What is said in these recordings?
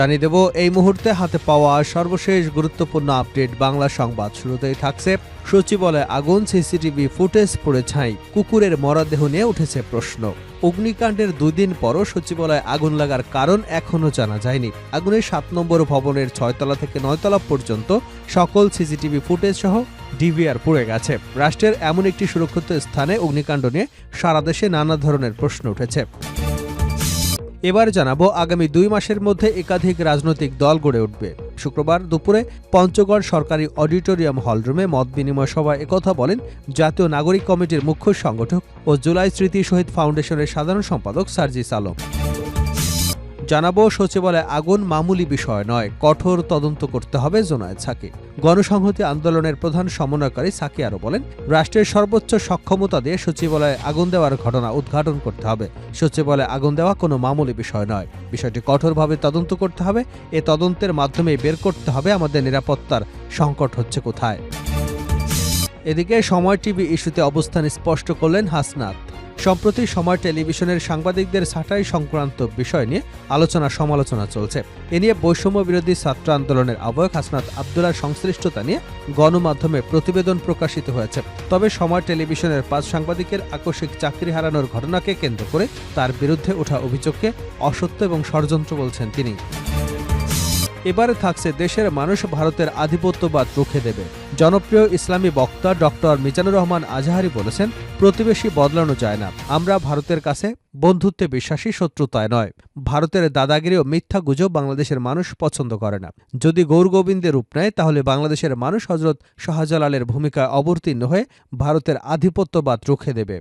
জানিয়ে দেব, এই মুহূর্তে হাতে পাওয়া সর্বশেষ গুরুত্বপূর্ণ আপডেট বাংলা সংবাদ। শুরুতেই থাকছে সচিবালয়ে আগুন, সিসিটিভি ফুটেজ পড়ে ছাই, কুকুরের মরদেহ নিয়ে উঠেছে প্রশ্ন। অগ্নিকাণ্ডের দুদিন পরও সচিবালয়ে আগুন লাগার কারণ এখনও জানা যায়নি। আগুনের সাত নম্বর ভবনের ছয়তলা থেকে নয়তলা পর্যন্ত সকল সিসিটিভি ফুটেজ সহ ডিভিআর পুড়ে গেছে। রাষ্ট্রের এমন একটি সুরক্ষিত স্থানে অগ্নিকাণ্ড নিয়ে সারা দেশে নানা ধরনের প্রশ্ন উঠেছে। এবার জানাব আগামী দুই মাসের মধ্যে একাধিক রাজনৈতিক দল গড়ে উঠবে। শুক্রবার দুপুরে পঞ্চগড় সরকারি অডিটোরিয়াম হলরুমে মত বিনিময় সভায় একথা বলেন জাতীয় নাগরিক কমিটির মুখ্য সংগঠক ও জুলাই স্মৃতি শহীদ ফাউন্ডেশনের সাধারণ সম্পাদক সার্জিস আলম। জানাব, সচিবালয়ে আগুন মামুলি বিষয় নয়, কঠোর তদন্ত করতে হবে জোনায়েদ সাকি। গণসংহতি আন্দোলনের প্রধান সমন্বয়কারী সাকি আরও বলেন, রাষ্ট্রের সর্বোচ্চ সক্ষমতা দিয়ে সচিবালয়ে আগুন দেওয়ার ঘটনা উদ্ঘাটন করতে হবে। সচিবালয়ে আগুন দেওয়া কোনো মামুলি বিষয় নয়। বিষয়টি কঠোরভাবে তদন্ত করতে হবে। এ তদন্তের মাধ্যমে বের করতে হবে আমাদের নিরাপত্তার সংকট হচ্ছে কোথায়। এদিকে সময় টিভি ইস্যুতে অবস্থান স্পষ্ট করলেন হাসনাত। সম্প্রতি সময় টেলিভিশনের সাংবাদিকদের ছাঁটাই সংক্রান্ত বিষয় নিয়ে আলোচনা সমালোচনা চলছে। এ নিয়ে বৈষম্য বিরোধী ছাত্র আন্দোলনের আহ্বায়ক হাসনাত আবদুল্লার সংশ্লিষ্টতা নিয়ে গণমাধ্যমে প্রতিবেদন প্রকাশিত হয়েছে। তবে সময় টেলিভিশনের পাঁচ সাংবাদিকের আকস্মিক চাকরি হারানোর ঘটনাকে কেন্দ্র করে তার বিরুদ্ধে ওঠা অভিযোগকে অসত্য এবং ষড়যন্ত্র বলছেন তিনি। এবারে থাকছে দেশের মানুষ ভারতের আধিপত্যবাদ রুখে দেবে। জনপ্রিয় ইসলামী বক্তা ডক্টর মিজানুর রহমান আজাহারি বলেছেন, প্রতিবেশী বদলানো যায় না। আমরা ভারতের কাছে বন্ধুত্বে বিশ্বাসী, শত্রুতায় নয়। ভারতের দাদাগিরি ও মিথ্যা গুজব বাংলাদেশের মানুষ পছন্দ করে না। যদি গৌর গোবিন্দের রূপ নেয়, তাহলে বাংলাদেশের মানুষ হজরত শাহজালালের ভূমিকায় অবতীর্ণ হয়ে ভারতের আধিপত্যবাদ রুখে দেবে।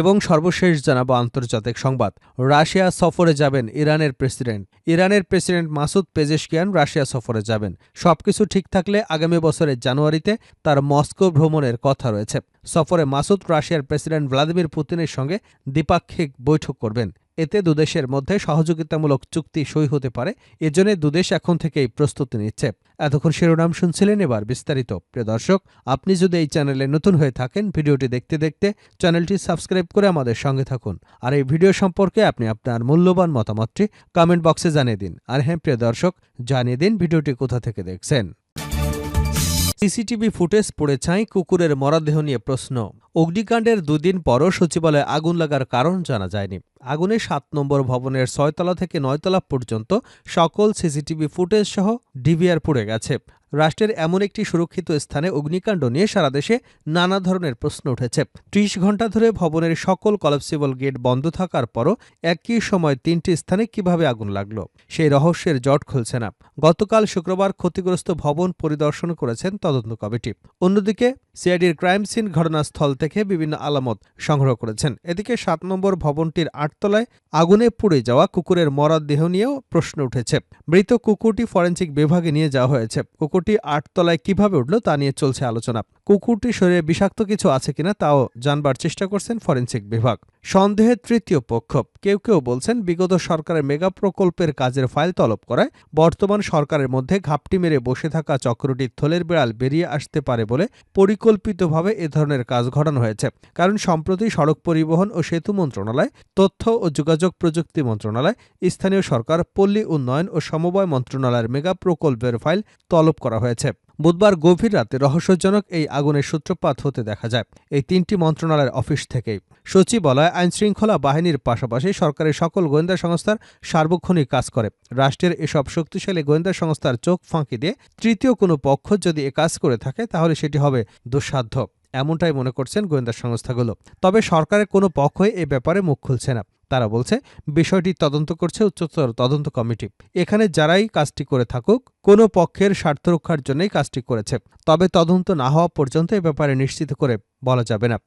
এবং সর্বশেষ জানাব আন্তর্জাতিক সংবাদ। রাশিয়া সফরে যাবেন ইরানের প্রেসিডেন্ট। ইরানের প্রেসিডেন্ট মাসুদ পেজেশকিয়ান রাশিয়া সফরে যাবেন। সবকিছু ঠিক থাকলে আগামী বছরের জানুয়ারিতে তার মস্কো ভ্রমণের কথা রয়েছে। সফরে মাসুদ রাশিয়ার প্রেসিডেন্ট ভ্লাদিমির পুতিনের সঙ্গে দ্বিপাক্ষিক বৈঠক করবেন। এতে দুদেশের মধ্যে সহযোগিতামূলক চুক্তি সই হতে পারে। এজন্য দুদেশ এখন থেকেই প্রস্তুতি নিচ্ছে। এতক্ষণ শিরোনাম শুনছিলেন এবার বিস্তারিত। প্রিয় দর্শক, আপনি যদি এই চ্যানেলে নতুন হয়ে থাকেন, ভিডিওটি দেখতে দেখতে চ্যানেলটি সাবস্ক্রাইব করে আমাদের সঙ্গে থাকুন। আর এই ভিডিও সম্পর্কে আপনি আপনার মূল্যবান মতামতটি কমেন্ট বক্সে জানিয়ে দিন। আর হ্যাঁ প্রিয় দর্শক, জানিয়ে দিন ভিডিওটি কোথা থেকে দেখছেন। সিসিটিভি ফুটেজ পড়ে ছাই কুকুরের মরাদেহ নিয়ে প্রশ্ন। অগ্নিকাণ্ডের দুদিন পরও সচিবালয়ে আগুন লাগার কারণ জানা যায়নি। আগুনে সাত নম্বর ভবনের ছয়তলা থেকে নয়তলা পর্যন্ত সকল সিসিটিভি ফুটেজ সহ ডিভিআর পুড়ে গেছে। রাষ্ট্রের এমন একটি সুরক্ষিত স্থানে অগ্নিকাণ্ড নিয়ে সারা দেশে নানা ধরনের প্রশ্ন উঠেছে। ত্রিশ ঘণ্টা ধরে ভবনের সকল কলাপসিবল গেট বন্ধ থাকার পরও একই সময় তিনটি স্থানে কীভাবে আগুন লাগল, সেই রহস্যের জট খুলছে না। গতকাল শুক্রবার ক্ষতিগ্রস্ত ভবন পরিদর্শন করেছেন তদন্ত কমিটি। অন্যদিকে, সিআইডির ক্রাইম সিন ঘটনাস্থল থেকে বিভিন্ন আলামত সংগ্রহ করেছেন। এদিকে সাত নম্বর ভবনটির আটতলায় আগুনে পুড়ে যাওয়া কুকুরের মরার দেহ নিয়েও প্রশ্ন উঠেছে। মৃত কুকুরটি ফরেন্সিক বিভাগে নিয়ে যাওয়া হয়েছে। কুকুরটি আটতলায় কীভাবে উঠল তা নিয়ে চলছে আলোচনা। কুকুরটি শরীরে বিষাক্ত কিছু আছে কিনা তাও জানবার চেষ্টা করছেন ফরেন্সিক বিভাগ। সন্দেহের তৃতীয় পক্ষ। কেউ কেউ বলছেন, বিগত সরকারের মেগা প্রকল্পের কাজের ফাইল তলব করায় বর্তমান সরকারের মধ্যে ঘাপটি মেরে বসে থাকা চক্রটির থলের বিড়াল বেরিয়ে আসতে পারে বলে পরিকল্পিতভাবে এ ধরনের কাজ ঘটানো হয়েছে। কারণ সম্প্রতি সড়ক পরিবহন ও সেতু মন্ত্রণালয়, তথ্য ও যোগাযোগ প্রযুক্তি মন্ত্রণালয়, স্থানীয় সরকার, পল্লী উন্নয়ন ও সমবায় মন্ত্রণালয়ের মেগা প্রকল্পের ফাইল তলব করা হয়েছে। বুধবার গভীর রাতে রহস্যজনক এই আগুনের সূত্রপাত হতে দেখা যায়। এই তিনটি মন্ত্রণালয়ের অফিস থেকেই। সচিবালয় আইনশৃঙ্খলা বাহিনীর পাশাপাশি সরকারের সকল গোয়েন্দা সংস্থার সার্বক্ষণিক কাজ করে। রাষ্ট্রের এসব শক্তিশালী গোয়েন্দা সংস্থার চোখ ফাঁকি দিয়ে তৃতীয় কোনো পক্ষ যদি এ কাজ করে থাকে, তাহলে সেটি হবে দুঃসাধ্য। এমনটাই মনে করছেন গোয়েন্দা সংস্থাগুলো। তবে সরকারের কোনো পক্ষই এ ব্যাপারে মুখ খুলছে না। তারা বলছে, বিষয়টি তদন্ত করছে উচ্চতর তদন্ত কমিটি। এখানে যারাই কাজটি করে থাকুক, কোনো পক্ষের স্বার্থ রক্ষার জন্যই কাজটি করেছে। তবে তদন্ত না হওয়া পর্যন্ত এ ব্যাপারে নিশ্চিত করে বলা যাবে না।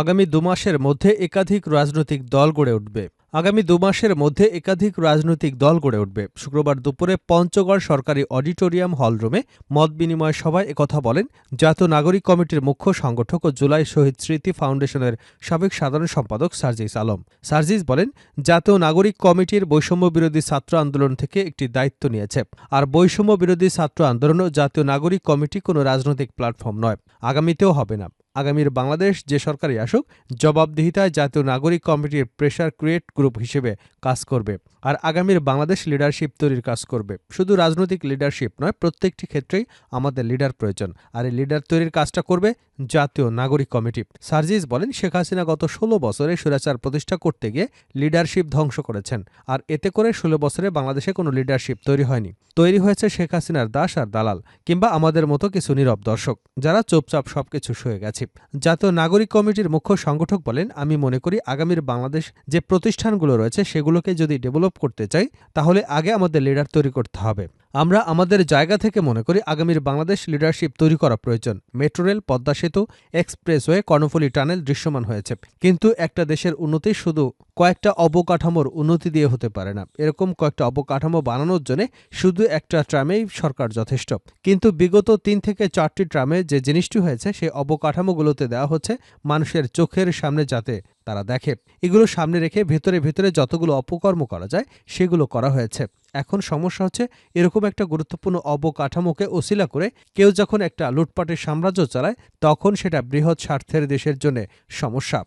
আগামী দুমাসের মধ্যে একাধিক রাজনৈতিক দল গড়ে উঠবে। আগামী দুমাসের মধ্যে একাধিক রাজনৈতিক দল গড়ে উঠবে। শুক্রবার দুপুরে পঞ্চগড় সরকারি অডিটোরিয়াম হলরুমে মত বিনিময় সভায় একথা বলেন জাতীয় নাগরিক কমিটির মুখ্য সংগঠক ও জুলাই শহীদ স্মৃতি ফাউন্ডেশনের সাবেক সাধারণ সম্পাদক সার্জিস আলম। সার্জিস বলেন, জাতীয় নাগরিক কমিটির বৈষম্য বিরোধী ছাত্র আন্দোলন থেকে একটি দায়িত্ব নিয়েছে। আর বৈষম্য বিরোধী ছাত্র আন্দোলন ও জাতীয় নাগরিক কমিটি কোনো রাজনৈতিক প্ল্যাটফর্ম নয়। আগামীতেও হবে না। আগামীর বাংলাদেশ যে সরকারই আসুক, জবাবদিহিতায় জাতীয় নাগরিক কমিটির প্রেশার ক্রিয়েট গ্রুপ হিসেবে কাজ করবে আর আগামীর বাংলাদেশ লিডারশিপ তৈরির কাজ করবে। শুধু রাজনৈতিক লিডারশিপ নয়, প্রত্যেকটি ক্ষেত্রেই আমাদের লিডার প্রয়োজন। আর এই লিডার তৈরির কাজটা করবে জাতীয় নাগরিক কমিটি। সার্জিস বলেন, শেখ হাসিনা গত ষোলো বছরে সুরাচার প্রতিষ্ঠা করতে গিয়ে লিডারশিপ ধ্বংস করেছেন, আর এতে করে ষোলো বছরে বাংলাদেশে কোনো লিডারশিপ তৈরি হয়নি। তৈরি হয়েছে শেখ হাসিনার দাস আর দালাল, কিংবা আমাদের মতো কিছু নীরব দর্শক, যারা চুপচাপ সবকিছু সয়ে গেছে। জাতীয় নাগরিক কমিটির মুখ্য সংগঠক বলেন, আমি মনে করি আগামীর বাংলাদেশ যে প্রতিষ্ঠানগুলো রয়েছে, সেগুলোকে যদি ডেভেলপ করতে চাই, তাহলে আগে আমাদের লিডার তৈরি করতে হবে। আমরা আমাদের জায়গা থেকে মনে করি আগামীর বাংলাদেশ লিডারশিপ তৈরি করা প্রয়োজন। মেট্রো রেল, পদ্মা সেতু, এক্সপ্রেসওয়ে, কর্ণফুলী টানেল দৃশ্যমান হয়েছে। কিন্তু একটা দেশের উন্নতি শুধু কয়েকটা অবকাঠামোর উন্নতি দিয়ে হতে পারে না। এরকম কয়েকটা অবকাঠামো বানানোর জন্য শুধু একটা ট্রামেই সরকার যথেষ্ট। কিন্তু বিগত তিন থেকে চারটি ট্রামে যে জিনিসটি হয়েছে, সেই অবকাঠামোগুলোতে দেওয়া হচ্ছে মানুষের চোখের সামনে যাতে তারা দেখে। এগুলো সামনে রেখে ভেতরে ভেতরে যতগুলো অপকর্ম করা যায়, সেগুলো করা হয়েছে। এখন সমস্যা হচ্ছে এরকম একটা গুরুত্বপূর্ণ অবকাঠামোকে ওসিলা করে কেউ যখন একটা লুটপাটের সাম্রাজ্য চালায়, তখন সেটা বৃহৎ স্বার্থের দেশের জন্য সমস্যা।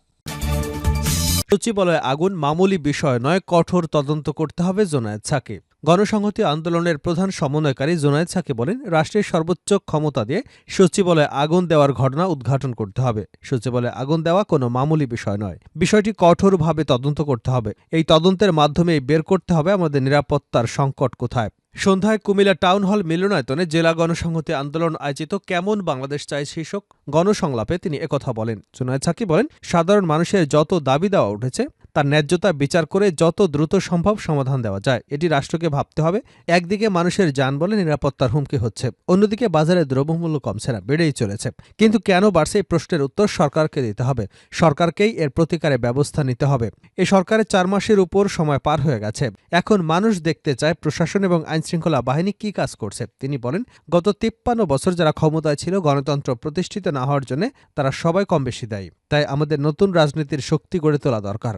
সচিবালয়ে আগুন মামুলি বিষয় নয়, কঠোর তদন্ত করতে হবে, জোনায়েদ সাকিব। গণসংহতি আন্দোলনের প্রধান সমন্বয়কারী জোনায়েদ সাকি বলেন, রাষ্ট্রের সর্বোচ্চ ক্ষমতা দিয়ে সচিবালয়ে আগুন দেওয়ার ঘটনা উদ্ঘাটন করতে হবে। সচিবালয়ে আগুন দেওয়া কোনো মামুলি বিষয় নয়। বিষয়টি কঠোরভাবে তদন্ত করতে হবে। এই তদন্তের মাধ্যমেই বের করতে হবে আমাদের নিরাপত্তার সংকট কোথায়। সন্ধ্যায় কুমিল্লা টাউন হল মিলনায়তনে জেলা গণসংহতি আন্দোলন আয়োজিত কেমন বাংলাদেশ চাই শীর্ষক গণসংলাপে তিনি একথা বলেন। জুনায়দ সাকি বলেন, সাধারণ মানুষের যত দাবি দেওয়া উঠেছে তার ন্যায্যতা বিচার করে যত দ্রুত সম্ভব সমাধান দেওয়া যায়। এটি রাষ্ট্রকে ভাবতে হবে। একদিকে মানুষের যান বলে নিরাপত্তার হুমকি হচ্ছে, অন্যদিকে বাজারে দ্রব্যমূল্য কমছে না, বেড়েই চলেছে। কিন্তু কেন বাড়ছে এই প্রশ্নের উত্তর সরকারকে দিতে হবে? সরকারকেই এর প্রতিকারে ব্যবস্থা নিতে হবে। এ সরকারের চার মাসের উপর সময় পার হয়ে গেছে। এখন মানুষ দেখতে চায় প্রশাসন এবং আইনশৃঙ্খলা বাহিনী কি কাজ করছে। তিনি বলেন, গত তিপ্পান্ন বছর যারা ক্ষমতায় ছিল, গণতন্ত্র প্রতিষ্ঠিত না হওয়ার জন্য তারা সবাই কম বেশি দায়ী। তাই আমাদের নতুন রাজনীতির শক্তি গড়ে তোলা দরকার।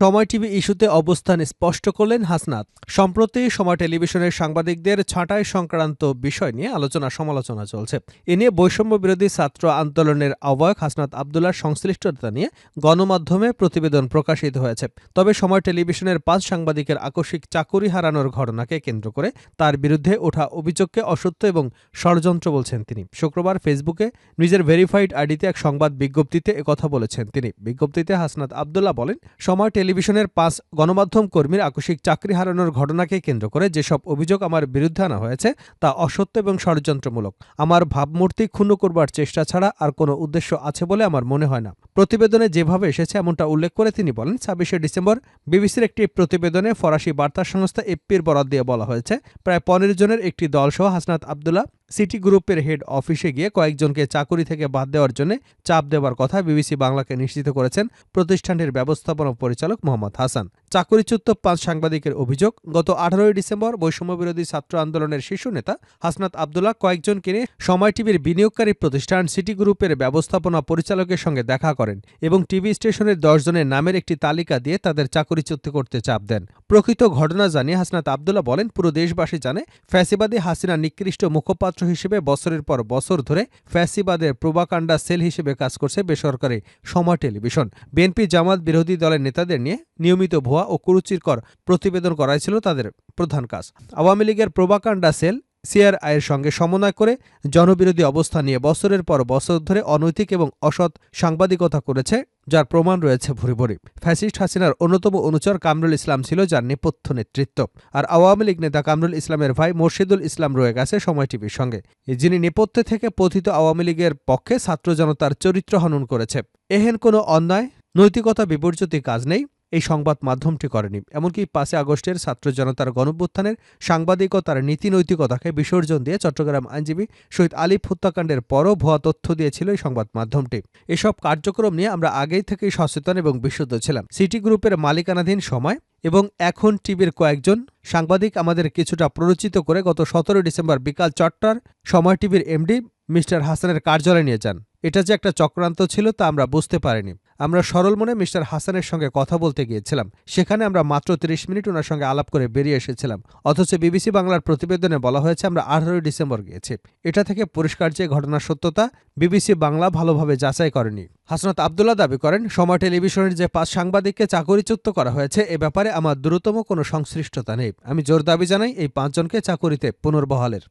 সময় টিভি ইস্যুতে অবস্থান স্পষ্ট করলেন হাসনাত। সম্প্রতি সময় টেলিভিশনের সাংবাদিকদের ছাঁটাই সংক্রান্ত বিষয় নিয়ে আলোচনা সমালোচনা চলছে। এ নিয়ে বৈষম্য বিরোধী ছাত্র আন্দোলনের আহ্বায়ক হাসনাত আবদুল্লার সংশ্লিষ্টতা নিয়ে গণমাধ্যমে প্রতিবেদন প্রকাশিত হয়েছে। তবে সময় টেলিভিশনের পাঁচ সাংবাদিকের আকস্মিক চাকুরি হারানোর ঘটনাকে কেন্দ্র করে তার বিরুদ্ধে ওঠা অভিযোগকে অসত্য এবং ষড়যন্ত্র বলছেন তিনি। শুক্রবার ফেসবুকে নিজের ভেরিফাইড আইডিতে এক সংবাদ বিজ্ঞপ্তিতে একথা বলেছেন তিনি। বিজ্ঞপ্তিতে হাসনাত আবদুল্লাহ বলেন, সময় টেলিভিশনের পাঁচ গণমাধ্যম কর্মীর আকস্মিক চাকরি হারানোর ঘটনাকে কেন্দ্র করে যেসব অভিযোগ আমার বিরুদ্ধে আনা হয়েছে, তা অসত্য এবং ষড়যন্ত্রমূলক। আমার ভাবমূর্তি ক্ষুণ্ণ করবার চেষ্টা ছাড়া আর কোনো উদ্দেশ্য আছে বলে আমার মনে হয় না। প্রতিবেদনে যেভাবে এসেছে এমনটা উল্লেখ করে তিনি বলেন, ছাব্বিশে ডিসেম্বর বিবিসির একটি প্রতিবেদনে ফরাসি বার্তা সংস্থা এপির বরাদ দিয়ে বলা হয়েছে, প্রায় পনেরো জনের একটি দলসহ হাসনাত আবদুল্লাহ সিটি গ্রুপের হেড অফিসে গিয়ে কয়েকজনকে চাকুরি থেকে বাদ দেওয়ার জন্য চাপ দেওয়ার কথা বিবিসি বাংলাকে নিশ্চিত করেছেন প্রতিষ্ঠানটির ব্যবস্থাপনা পরিচালক মোহাম্মদ হাসান। চাকুরিচ্যুত পাঁচ সাংবাদিকের অভিযোগ, গত আঠারোই ডিসেম্বর বৈষম্যবিরোধী ছাত্র আন্দোলনের শীর্ষ নেতা হাসনাত আবদুল্লাহ কয়েকজনকে নিয়ে সময় টিভির বিনিয়োগকারী প্রতিষ্ঠান সিটি গ্রুপের ব্যবস্থাপনা পরিচালকের সঙ্গে দেখা করেন এবং টিভি স্টেশনের দশজনের নামের একটি তালিকা দিয়ে তাদের চাকুরিচ্যুত করতে চাপ দেন। প্রকৃত ঘটনা জানিয়ে হাসনাত আবদুল্লাহ বলেন, পুরো দেশবাসী জানে, ফ্যাসিবাদী হাসিনা নিকৃষ্ট মুখপাত্র হিসেবে বছরের পর বছর ধরে ফ্যাসিবাদের প্রোবাকাণ্ডা সেল হিসেবে কাজ করছে বেসরকারি সময় টেলিভিশন। বিএনপি জামাত বিরোধী দলের নেতাদের নিয়ে নিয়মিত ভুয়া ও কুরুচিকর প্রতিবেদন করাই ছিল তাদের প্রধান কাজ। আওয়ামী লীগের প্রোবাকাণ্ডা সেল সিআরআইয়ের সঙ্গে সমন্বয় করে জনবিরোধী অবস্থা নিয়ে বছরের পর বছর ধরে অনৈতিক এবং অসৎ সাংবাদিকতা করেছে, যার প্রমাণ রয়েছে ভুরি ভুরি। ফ্যাসিস্ট হাসিনার অন্যতম অনুচর কামরুল ইসলাম ছিল যার নেপথ্য নেতৃত্ব। আর আওয়ামী লীগ নেতা কামরুল ইসলামের ভাই মোর্শেদুল ইসলাম রয়ে গেছে সময় টিভির সঙ্গে। যিনি নেপথ্যে থেকে পথিত আওয়ামী লীগের পক্ষে ছাত্র জনতার চরিত্র হনন করেছে। এহেন কোনো অন্যায়, নৈতিকতা বিবর্জিত কাজ নেই। এই সংবাদ মাধ্যমটি করেনি। এমনকি পাঁচে আগস্টের ছাত্র জনতার গণভ্যুত্থানের সাংবাদিকতার নীতি নৈতিকতাকে বিসর্জন দিয়ে চট্টগ্রাম আইনজীবী শহীদ আলিফ হত্যাকাণ্ডের পরও ভুয়া তথ্য দিয়েছিল এই সংবাদ মাধ্যমটি। এসব কার্যক্রম নিয়ে আমরা আগেই থেকেই সচেতন এবং বিশুদ্ধ ছিলাম। সিটি গ্রুপের মালিকানাধীন সময় এবং এখন টিভির কয়েকজন সাংবাদিক আমাদের কিছুটা প্ররোচিত করে গত সতেরো ডিসেম্বর বিকাল চারটার সময় টিভির এমডি মিস্টার হাসানের কার্যালয়ে নিয়ে যান। এটা যে একটা চক্রান্ত ছিল তা আমরা বুঝতে পারিনি। আমরা সরল মনে মিস্টার হাসানের সঙ্গে কথা বলতে গিয়েছিলাম। সেখানে আমরা মাত্র তিরিশ মিনিট ওনার সঙ্গে আলাপ করে বেরিয়ে এসেছিলাম। অথচ বিবিসি বাংলার প্রতিবেদনে বলা হয়েছে আমরা আঠারোই ডিসেম্বর গিয়েছি। এটা থেকে পরিষ্কার যে ঘটনার সত্যতা, বিবিসি বাংলা ভালোভাবে যাচাই করেনি। হাসনাত আবদুল্লাহ দাবি করেন, সময় টেলিভিশনের যে পাঁচ সাংবাদিককে চাকরিচ্যুত করা হয়েছে, এ ব্যাপারে আমার দ্রুততম কোনো সংশ্লিষ্টতা নেই। আমি জোর দাবি জানাই এই পাঁচজনকে চাকরিতে পুনর্বহালের।